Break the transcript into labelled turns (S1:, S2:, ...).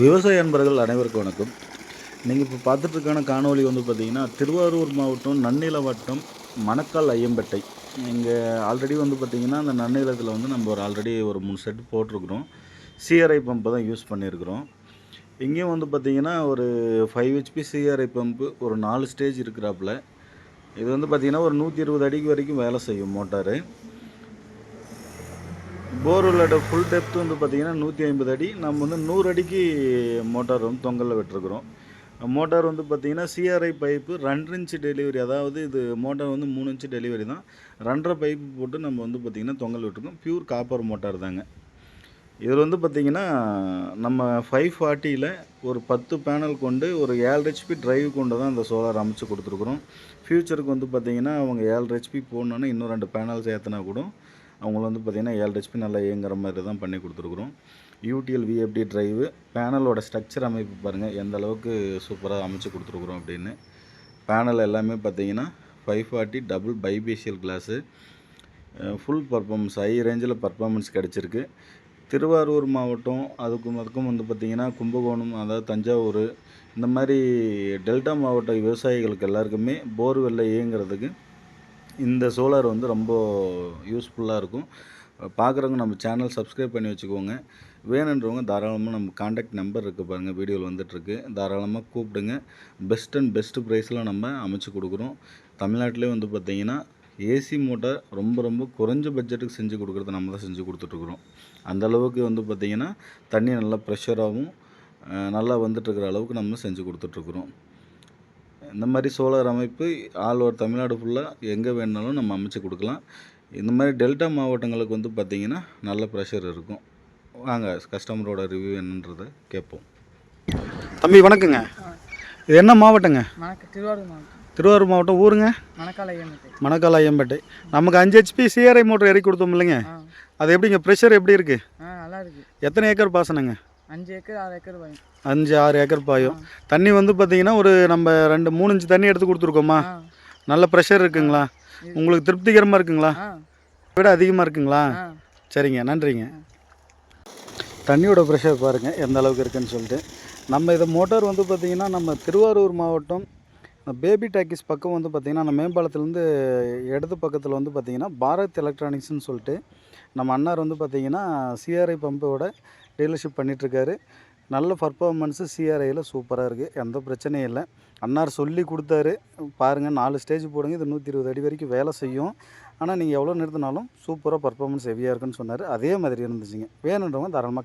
S1: விவசாய அன்பர்கள் அனைவருக்கும் வணக்கம். நீங்கள் இப்போ பார்த்துட்ருக்கான காணொலி வந்து பார்த்திங்கன்னா திருவாரூர் மாவட்டம் நன்னில வட்டம் மணக்கால் ஐயம்பேட்டை. இங்கே ஆல்ரெடி வந்து பார்த்திங்கன்னா அந்த நன்னிலத்தில் வந்து நம்ம ஒரு ஆல்ரெடி ஒரு மூணு செட் போட்டிருக்கிறோம். சிஆர்ஐ பம்பை தான் யூஸ் பண்ணியிருக்கிறோம் இங்கேயும் வந்து பார்த்திங்கன்னா ஒரு ஃபைவ் ஹெச்பி சிஆர்ஐ பம்பு ஒரு நாலு ஸ்டேஜ் இருக்கிறாப்புல. இது வந்து பார்த்திங்கன்னா ஒரு நூற்றி இருபது அடிக்கு வரைக்கும் வேலை செய்யும் மோட்டாரு. போர்வெல்லோட ஃபுல் டெப்த் வந்து பார்த்திங்கன்னா நூற்றி ஐம்பது அடி. நம்ம வந்து நூறு அடிக்கு மோட்டார் வந்து தொங்கலில் விட்டுருக்குறோம். மோட்டார் வந்து பார்த்திங்கன்னா சிஆர்ஐ பைப்பு ரெண்டு இன்ச்சு டெலிவரி அதாவது இது மோட்டார் வந்து மூணு இன்ச்சு டெலிவரி தான். ரெண்டரை பைப்பு போட்டு நம்ம வந்து பார்த்திங்கன்னா தொங்கல் விட்டுருக்கோம். பியூர் காப்பர் மோட்டார் தாங்க. இதில் வந்து பார்த்திங்கன்னா நம்ம ஃபைவ் ஃபார்ட்டியில் ஒரு பத்து பேனல் கொண்டு ஒரு ஏழு ஹெச்பி டிரைவ் கொண்டு தான் அந்த சோலார் அமைச்சு கொடுத்துருக்குறோம். ஃப்யூச்சருக்கு வந்து பார்த்திங்கன்னா அவங்க ஏழு ஹெச்பி போடணுன்னா இன்னும் ரெண்டு பேனல் சேர்த்துனா கூட அவங்கள வந்து பார்த்திங்கன்னா ஏழு ஹெச்பி நல்லா இயங்குற மாதிரி தான் பண்ணி கொடுத்துருக்குறோம். யூடிஎல் விஎஃப்டி ட்ரைவு பேனலோட ஸ்ட்ரக்சர் அமைப்பு பாருங்கள் எந்த அளவுக்கு சூப்பராக அமைச்சு கொடுத்துருக்குறோம் அப்படின்னு. பேனல் எல்லாமே பார்த்தீங்கன்னா five forty double bifacial glass full performance high ரேஞ்சில் பர்ஃபார்மன்ஸ் கிடச்சிருக்கு. திருவாரூர் மாவட்டம் அதுக்கும் அதுக்கும் வந்து பார்த்திங்கன்னா கும்பகோணம் அதாவது தஞ்சாவூர் இந்த மாதிரி டெல்டா மாவட்ட விவசாயிகளுக்கு எல்லாருக்குமே போர்வெல்ல இயங்குறதுக்கு இந்த சோலார் வந்து ரொம்ப யூஸ்ஃபுல்லாக இருக்கும். பார்க்குறவங்க நம்ம சேனல் சப்ஸ்கிரைப் பண்ணி வச்சுக்கோங்க. வேணுன்றவங்க தாராளமாக நம்ம காண்டாக்ட் நம்பர் இருக்குது பாருங்கள் வீடியோவில் வந்துட்டுருக்கு. தாராளமாக கூப்பிடுங்க. பெஸ்ட் அண்ட் பெஸ்ட்டு ப்ரைஸில் நம்ம அமைச்சு கொடுக்குறோம். தமிழ்நாட்டிலே வந்து பார்த்திங்கன்னா ஏசி மோட்டார் ரொம்ப ரொம்ப குறைஞ்ச பட்ஜெட்டுக்கு செஞ்சு கொடுக்குறத நம்ம தான் செஞ்சு கொடுத்துட்ருக்குறோம் அந்த அளவுக்கு வந்து பார்த்திங்கன்னா தண்ணி நல்லா ப்ரெஷராகவும் நல்லா வந்துட்டுருக்கிற அளவுக்கு நம்ம செஞ்சு கொடுத்துட்ருக்குறோம் இந்த மாதிரி சோலார் அமைப்பு ஆல் ஓவர் தமிழ்நாடு ஃபுல்லாக எங்கே வேணாலும் நம்ம அமைச்சு கொடுக்கலாம். இந்த மாதிரி டெல்டா மாவட்டங்களுக்கு வந்து பார்த்திங்கன்னா நல்ல ப்ரெஷர் இருக்கும். வாங்க கஸ்டமரோட ரிவ்யூ என்னன்றதை கேட்போம்.
S2: தம்பி வணக்கங்க. இது என்ன மாவட்டங்க?
S3: திருவாரூர் மாவட்டம்.
S2: திருவாரூர் மாவட்டம் ஊருங்க?
S3: மணக்கால் ஐயம்பேட்டை.
S2: நமக்கு அஞ்சு ஹெச்பி சிஆர்ஐ மோட்டர் இறக்கி கொடுத்தோம் இல்லைங்க? அது எப்படிங்க? ப்ரெஷர் எப்படி இருக்குது எத்தனை ஏக்கர் பாசனங்க?
S3: அஞ்சு ஏக்கர் ஆறு ஏக்கர் வரும்
S2: அஞ்சு ஆறு ஏக்கர் பாயும். தண்ணி வந்து பார்த்தீங்கன்னா ஒரு நம்ம ரெண்டு மூணு இன்ச்சு தண்ணி எடுத்து கொடுத்துருக்கோமா? நல்ல ப்ரெஷர் இருக்குங்களா? உங்களுக்கு திருப்திகரமாக இருக்குங்களா? விட அதிகமாக இருக்குங்களா? சரிங்க நன்றிங்க. தண்ணியோட ப்ரெஷர் பாருங்கள் எந்த அளவுக்கு இருக்குன்னு சொல்லிட்டு. நம்ம இதை மோட்டார் வந்து பார்த்திங்கன்னா நம்ம திருவாரூர் மாவட்டம் பேபி டாக்கிஸ் பக்கம் வந்து பார்த்திங்கன்னா அந்த மேம்பாலத்துலேருந்து இடது பக்கத்தில் வந்து பார்த்திங்கன்னா பாரத் எலக்ட்ரானிக்ஸ்னு சொல்லிட்டு நம்ம அண்ணார் வந்து பார்த்திங்கன்னா சிஆர்ஐ பம்போட டீலர்ஷிப் பண்ணிகிட்ருக்காரு நல்ல பர்ஃபார்மன்ஸு சிஆர்ஐயில் சூப்பராக இருக்குது எந்த பிரச்சனையும் இல்லை. அன்னார் சொல்லி கொடுத்தாரு. பாருங்கள் நாலு ஸ்டேஜ் போடுங்க. இது நூற்றி இருபது அடி வரைக்கும் வேலை செய்யும். ஆனால் நீங்கள் எவ்வளோ நிறுத்தினாலும் சூப்பராக பர்ஃபார்மன்ஸ் ஹெவியாக இருக்குன்னு சொன்னார். அதே மாதிரி இருந்துச்சுங்க. வேணுன்றவங்க தாராளமாக